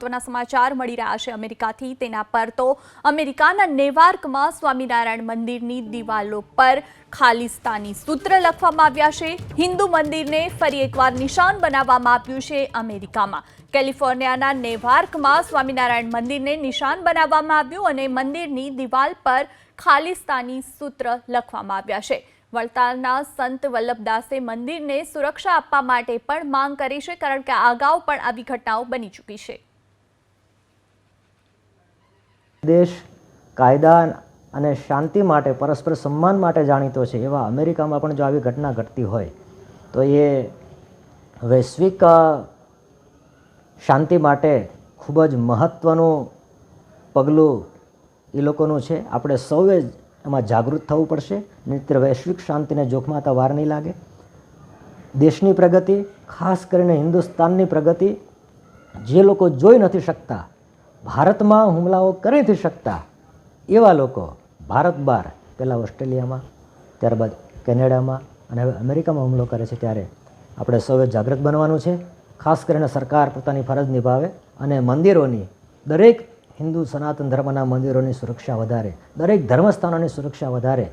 મહત્વના સમાચાર મળી રહ્યા છે અમેરિકાથી. તેના પર તો અમેરિકાના નેવાર્કમાં સ્વામિનારાયણ મંદિરની દિવાલો પર ખાલિસ્તાની સૂત્ર લખવામાં આવ્યા છે. હિન્દુ મંદિરને ફરી એકવાર નિશાન બનાવવામાં આવ્યું છે અમેરિકામાં. કેલિફોર્નિયાના નેવાર્કમાં સ્વામિનારાયણ મંદિરને નિશાન બનાવવામાં આવ્યું અને મંદિરની દિવાલ પર ખાલિસ્તાની સૂત્ર લખવામાં આવ્યા છે. વડતાલના સંત વલ્લભદાસે મંદિરને સુરક્ષા આપવા માટે પણ માંગ કરી છે, કારણ કે અગાઉ પણ આવી ઘટનાઓ બની ચૂકી છે. દેશ કાયદા અને શાંતિ માટે, પરસ્પર સન્માન માટે જાણીતો છે. એવા અમેરિકામાં પણ જો આવી ઘટના ઘટતી હોય, તો એ વૈશ્વિક શાંતિ માટે ખૂબ જ મહત્ત્વનું પગલું એ લોકોનું છે. આપણે સૌએ એમાં જાગૃત થવું પડશે. નિત્ય વૈશ્વિક શાંતિને જોખમાતા વાર નહીં લાગે. દેશની પ્રગતિ, ખાસ કરીને હિન્દુસ્તાનની પ્રગતિ, જે લોકો જોઈ નથી શકતા ભારતમાં હુમલાઓ કરી નથી શકતા એવા લોકો ભારત બહાર પહેલાં ઓસ્ટ્રેલિયામાં, ત્યારબાદ કેનેડામાં અને હવે અમેરિકામાં હુમલો કરે છે ત્યારે આપણે સૌએ જાગૃત બનવાનું છે. ખાસ કરીને સરકાર પોતાની ફરજ નિભાવે અને મંદિરોની, દરેક હિન્દુ સનાતન ધર્મના મંદિરોની સુરક્ષા વધારે, દરેક ધર્મસ્થાનોની સુરક્ષા વધારે.